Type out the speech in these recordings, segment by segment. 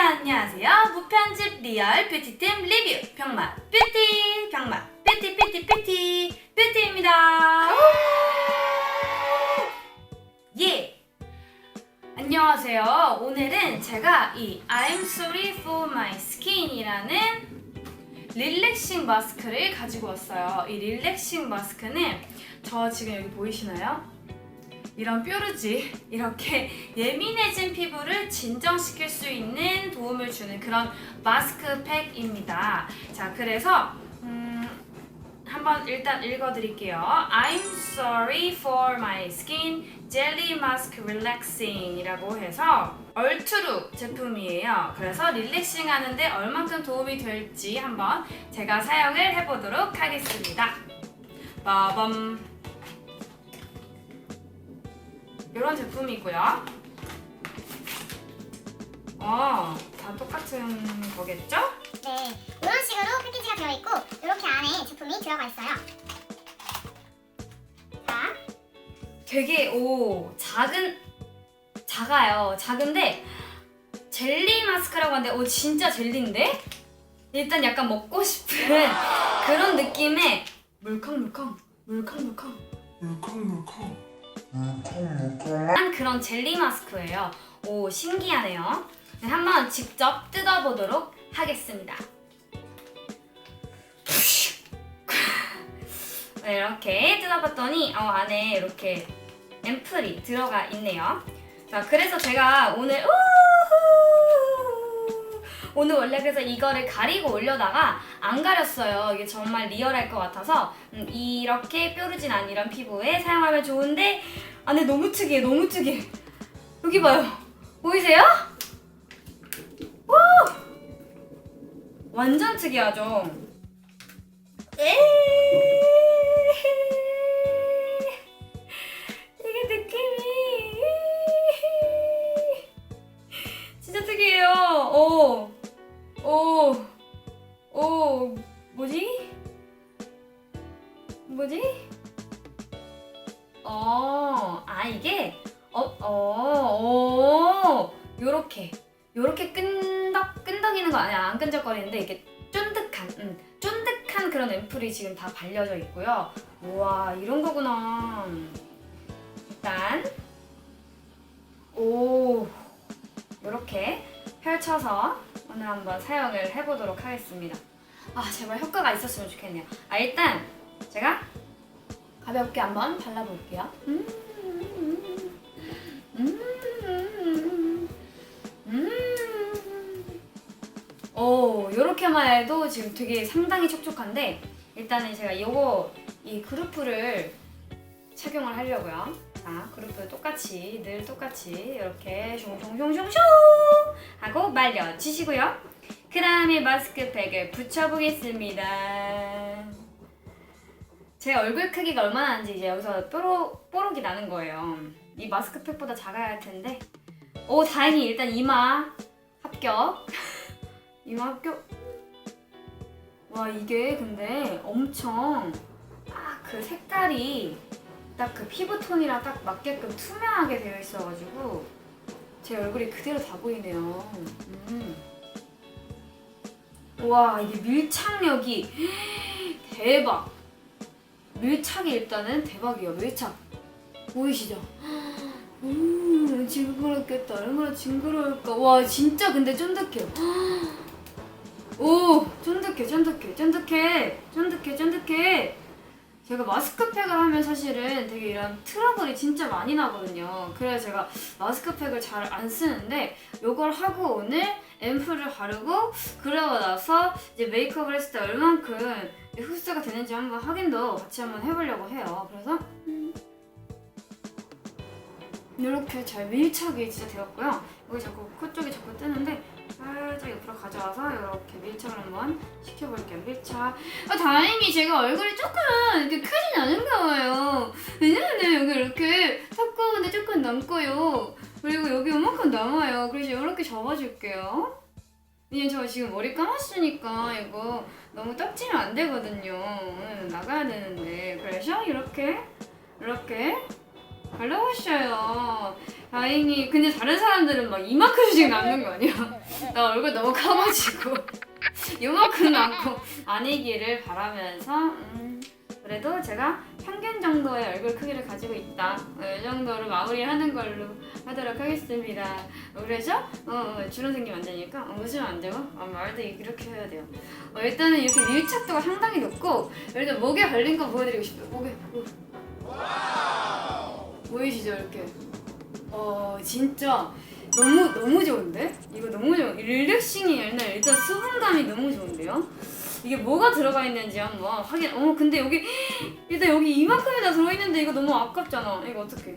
안녕하세요. 무편집 리얼 뷰티팀 리뷰 병맛 뷰티 병맛 뷰티 뷰티 뷰티 뷰티입니다. 예. 안녕하세요. 오늘은 제가 이 I'm sorry for my skin이라는 릴렉싱 마스크를 가지고 왔어요. 이 릴렉싱 마스크는 저 지금 여기 보이시나요? 이런 뾰루지 이렇게 예민해진 피부를 진정시킬 수 있는 도움을 주는 그런 마스크팩입니다. 자, 그래서 음, 한번 일단 읽어드릴게요. I'm sorry for my skin jelly mask relaxing이라고 해서 얼트루 제품이에요. 그래서 릴렉싱 하는데 얼만큼 도움이 될지 한번 제가 사용을 해보도록 하겠습니다. 빠밤. 이런 제품이고요. 어, 다 똑같은 거겠죠? 네, 이런 식으로 패키지가 되어 있고 이렇게 안에 제품이 들어가 있어요. 자, 되게 오 작은 작아요. 작은데 젤리 마스크라고 하는데 오 진짜 젤리인데 일단 약간 먹고 싶은 그런 느낌의 물컹물컹 물컹물컹 물컹물컹 한 그런 젤리 마스크예요. 오 신기하네요. 네, 한번 직접 뜯어보도록 하겠습니다. 네, 이렇게 뜯어봤더니 어, 안에 이렇게 앰플이 들어가 있네요. 자, 그래서 제가 오늘 우후! 오늘 원래 그래서 이거를 가리고 올려다가 안 가렸어요. 이게 정말 리얼할 것 같아서 음, 이렇게 뾰루진 않은 이런 피부에 사용하면 좋은데 안에 너무 특이해, 너무 특이해. 여기 봐요. 보이세요? 오! 완전 특이하죠? 이게 느낌이 진짜 특이해요. 오, 오, 쫀득한 그런 앰플이 지금 다 발려져 있고요. 우와, 이런 거구나. 일단 오, 요렇게 펼쳐서 오늘 한번 사용을 해보도록 하겠습니다. 아, 제발 효과가 있었으면 좋겠네요. 아, 일단 제가 가볍게 한번 발라볼게요. 음, 음, 오, 요렇게만 해도 지금 되게 상당히 촉촉한데 일단은 제가 요거 이 그루프를 착용을 하려고요. 자, 그루프 똑같이 늘 똑같이 이렇게 숑숑숑숑숑 하고 말려주시고요. 그 다음에 마스크팩을 붙여보겠습니다. 제 얼굴 크기가 얼마나 나는지 이제 여기서 뽀록, 뽀록이 나는 거예요. 이 마스크팩보다 작아야 할 텐데. 오, 다행히 일단 이마 합격. 합격. 와, 이게 근데 엄청 딱그 색깔이 딱 그 피부톤이랑 딱 맞게끔 투명하게 되어 있어가지고 제 얼굴이 그대로 다 보이네요. 음. 와, 이게 밀착력이 대박. 밀착이 일단은 대박이에요. 밀착 보이시죠? 음, 징그럽겠다. 얼마나 징그러울까. 와, 진짜 근데 쫀득해요. 오, 쫀득해, 쫀득해, 쫀득해, 쫀득해, 쫀득해. 제가 마스크팩을 하면 사실은 되게 이런 트러블이 진짜 많이 나거든요. 그래서 제가 마스크팩을 잘 안 쓰는데 이걸 하고 오늘 앰플을 바르고 그러고 나서 이제 메이크업을 했을 때 얼만큼 흡수가 되는지 한번 확인도 같이 한번 해보려고 해요. 그래서 이렇게 잘 밀착이 진짜 되었고요. 여기 자꾸 코 쪽이 자꾸 뜨는데 살짝 옆으로 가져와서 이렇게 밀착을 한번 시켜볼게요. 밀착. 아, 다행히 제가 얼굴이 조금 이렇게 크진 않은가 봐요. 왜냐면 여기 이렇게 턱구근데 조금 남고요. 그리고 여기 요만큼 남아요. 그래서 이렇게 잡아줄게요. 왜냐면 저 지금 머리 감았으니까 이거 너무 떡지면 안 되거든요. 나가야 되는데. 그래서 이렇게, 이렇게 잘 나오셔요. 다행히 근데 다른 사람들은 막 이만큼씩 남는 거 아니야? 나 얼굴 너무 커가지고 이만큼 남고 아니기를 바라면서 음, 그래도 제가 평균 정도의 얼굴 크기를 가지고 있다. 어, 이 정도로 마무리하는 걸로 하도록 하겠습니다. 어, 그래서 어, 어, 주름 생기면 안 되니까 어, 웃으면 안 되고 어, 말도 이렇게 해야 돼요. 어, 일단은 이렇게 밀착도가 상당히 높고 일단 목에 걸린 거 보여드리고 싶어요. 목에 목. 보이시죠 이렇게? 어 진짜 너무 너무 좋은데? 이거 너무 좋은 릴렉싱이 일단 일단 수분감이 너무 좋은데요? 이게 뭐가 들어가 있는지 한번 확인. 어 근데 여기 일단 여기 이만큼이나 들어있는데 이거 너무 아깝잖아. 이거 어떡해?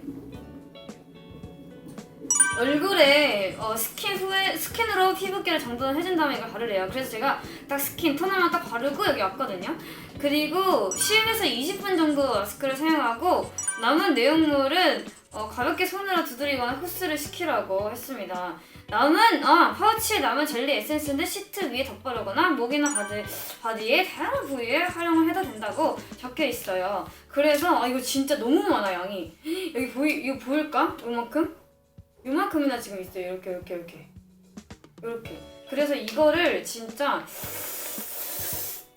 얼굴에 어, 스킨 후에 스킨으로 피부결을 정돈해준 다음에 이걸 바르래요. 그래서 제가 딱 스킨 토너만 딱 바르고 여기 왔거든요. 그리고 10에서 20분 정도 마스크를 사용하고 남은 내용물은 어, 가볍게 손으로 두드리거나 흡수를 시키라고 했습니다. 남은 아 파우치에 남은 젤리 에센스는 시트 위에 덧바르거나 목이나 바디, 바디의 다양한 부위에 활용을 해도 된다고 적혀 있어요. 그래서 아, 이거 진짜 너무 많아 양이. 여기 보이 이거 보일까? 이만큼? 이만큼이나 지금 있어요. 이렇게 이렇게 이렇게 이렇게. 그래서 이거를 진짜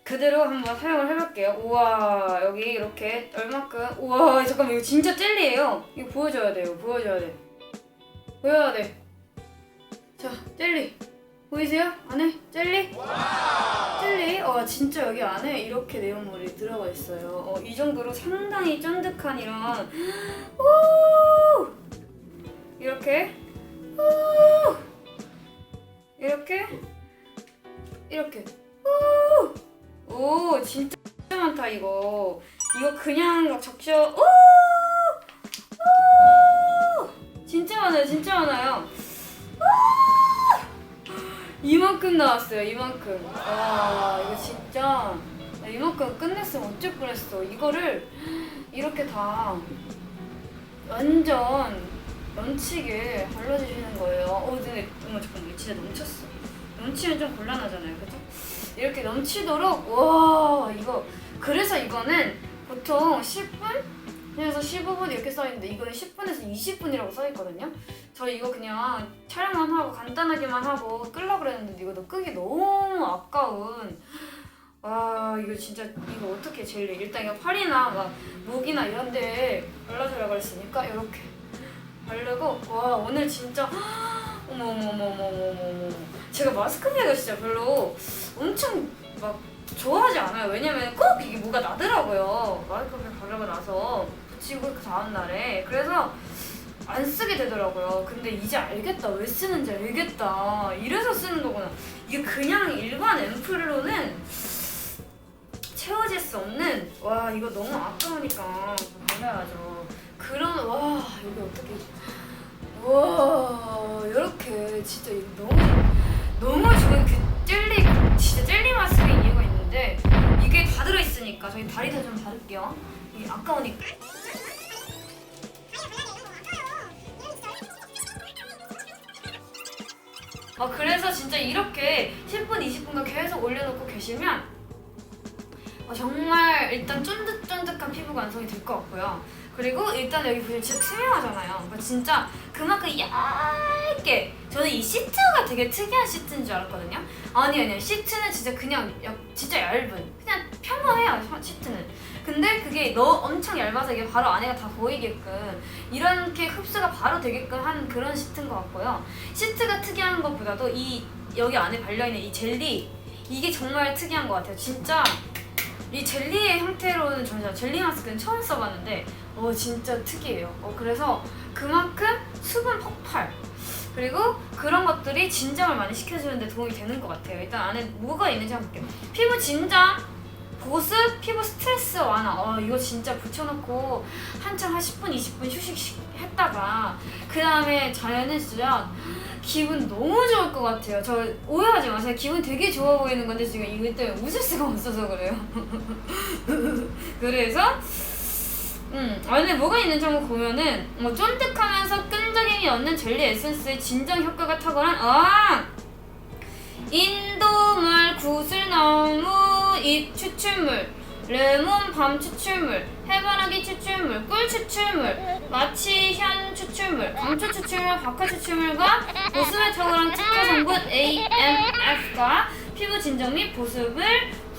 그대로 한번 사용을 해볼게요. 우와 여기 이렇게 얼마큼? 우와 잠깐만 이거 진짜 젤리예요. 이거 보여줘야 돼요. 보여줘야 돼. 보여야 돼. 자 젤리 보이세요? 안에 젤리? 젤리? 어 진짜 여기 안에 이렇게 내용물이 들어가 있어요. 어, 이 정도로 상당히 쫀득한 이런 오 진짜 많다 이거 이거 그냥 막 적셔 오! 오! 진짜 많아요 진짜 많아요 오! 이만큼 나왔어요 이만큼 와 이거 진짜 나 이만큼 끝냈으면 어쩔 뻔했어 이거를 이렇게 다 완전 넘치게 발라주시는 거예요 어 근데 어머 잠깐만 진짜 넘쳤어 넘치면 좀 곤란하잖아요 그죠? 이렇게 넘치도록 와 이거. 그래서 이거는 보통 10분? 에서 15분 이렇게 써있는데 이거는 10분에서 20분이라고 써있거든요. 저 이거 그냥 촬영만 하고 간단하게만 하고 끌려고 그랬는데 이거 너 끄기 너무 아까운. 와 이거 진짜 이거 어떻게 젤리 일단 이거 팔이나 막 목이나 이런 데 발라주라고 그랬으니까 이렇게 바르고. 와 오늘 진짜 어머 어머 어머 어머 어머 어머 제가 마스크팩을 진짜 별로 엄청 막 좋아하지 않아요. 왜냐면 꼭 이게 뭐가 나더라고요. 마스크팩 바르고 나서 붙이고 그 다음 날에 그래서 안 쓰게 되더라고요. 근데 이제 알겠다. 왜 쓰는지 알겠다. 이래서 쓰는 거구나. 이게 그냥 일반 앰플로는 채워질 수 없는 와 이거 너무 아까우니까 발라야죠. 그런 와 이게 어떻게 와 저희 다리도 좀 바를게요. 이게 아까우니까. 어, 그래서 진짜 이렇게 10분, 20분간 계속 올려놓고 계시면 어, 정말 일단 쫀득쫀득한 피부 완성이 될 것 같고요. 그리고 일단 여기 보시면 진짜 투명하잖아요. 그러니까 진짜 그만큼 얇게 저는 이 시트가 되게 특이한 시트인 줄 알았거든요. 아니 아니요 시트는 진짜 그냥 야- 진짜 얇은 그냥 평범해요 시트는. 근데 그게 너 엄청 얇아서 이게 바로 안에가 다 보이게끔 이렇게 흡수가 바로 되게끔 한 그런 시트인 것 같고요. 시트가 특이한 것보다도 이 여기 안에 발려 있는 이 젤리 이게 정말 특이한 것 같아요. 진짜 이 젤리의 형태로는 저는 젤리 마스크는 처음 써봤는데 어 진짜 특이해요. 어 그래서 그만큼 수분 폭발 그리고 그런 것들이 진정을 많이 시켜주는데 도움이 되는 것 같아요. 일단 안에 뭐가 있는지 한번 볼게요. 피부 진정, 보습, 피부 스트레스 완화. 어 이거 진짜 붙여놓고 한참 한 10분, 20분 휴식 했다가 그 다음에 진짜 기분 너무 좋을 것 같아요. 저 오해하지 마세요. 기분 되게 좋아 보이는 건데 지금 이거 때문에 웃을 수가 없어서 그래요. 그래서 음, 안에 뭐가 있는지 한번 보면은 뭐 쫀득하면서 끈적임이 없는 젤리 에센스의 진정 효과가 탁월한 아 인도물 구슬 나무 잎 추출물 레몬 밤 추출물, 해바라기 추출물, 꿀 추출물, 마취현 추출물, 감초 추출물, 박하 추출물과 보습에 탁월한 특화 성분 AMF가 피부 진정 및 보습을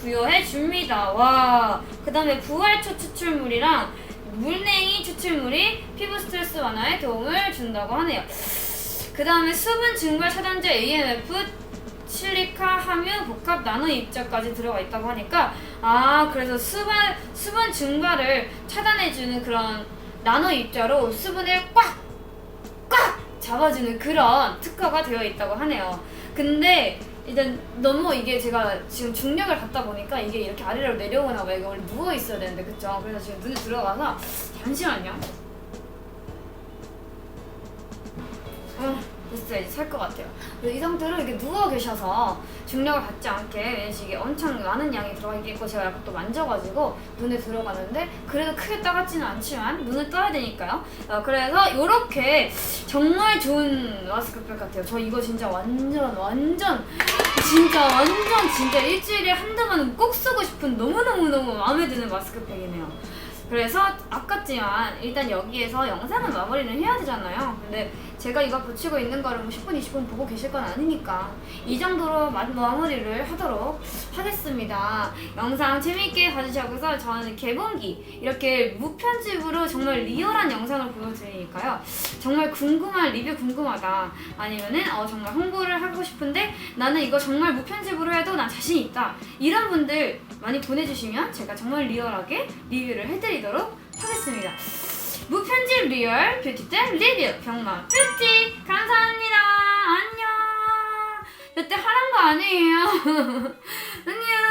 부여해 줍니다. 와, 그 다음에 부활초 추출물이랑 물냉이 추출물이 피부 스트레스 완화에 도움을 준다고 하네요. 그 다음에 수분 증발 차단제 AMF 실리카 함유 복합 나노 입자까지 들어가 있다고 하니까 아 그래서 수분 수분 증발을 차단해주는 그런 나노 입자로 수분을 꽉 꽉 잡아주는 그런 특허가 되어 있다고 하네요. 근데 일단 너무 이게 제가 지금 중력을 받다 보니까 이게 이렇게 아래로 내려오나 봐요. 이거 원래 누워 있어야 되는데 그쵸? 그래서 지금 눈에 들어가서 잠시만요. 어, 됐어요. 이제 살 것 같아요. 이 상태로 이렇게 누워 계셔서 중력을 받지 않게 이게 엄청 많은 양이 들어가 있고 제가 약간 또 만져가지고 눈에 들어가는데 그래도 크게 따갑지는 않지만 눈을 떠야 되니까요. 어, 그래서 이렇게 정말 좋은 마스크팩 같아요. 저 이거 진짜 완전 완전 진짜 완전 진짜 일주일에 한두 번은 꼭 쓰고 싶은 너무너무너무 마음에 드는 마스크팩이네요. 그래서 아깝지만 일단 여기에서 영상은 마무리는 해야 되잖아요. 근데 제가 이거 붙이고 있는 거를 뭐 10분, 20분 보고 계실 건 아니니까 이 정도로 마, 마무리를 하도록 하겠습니다. 영상 재밌게 봐주셔서 저는 개봉기 이렇게 무편집으로 정말 리얼한 영상을 보여드리니까요. 정말 궁금한 리뷰 궁금하다 아니면은 어, 정말 홍보를 하고 싶은데 나는 이거 정말 무편집으로 해도 난 자신 있다 이런 분들 많이 보내주시면 제가 정말 리얼하게 리뷰를 해드리도록 하겠습니다. 무편집 리얼 뷰티템 리뷰 병마 뷰티 감사합니다. 안녕. 몇대 하란 거 아니에요.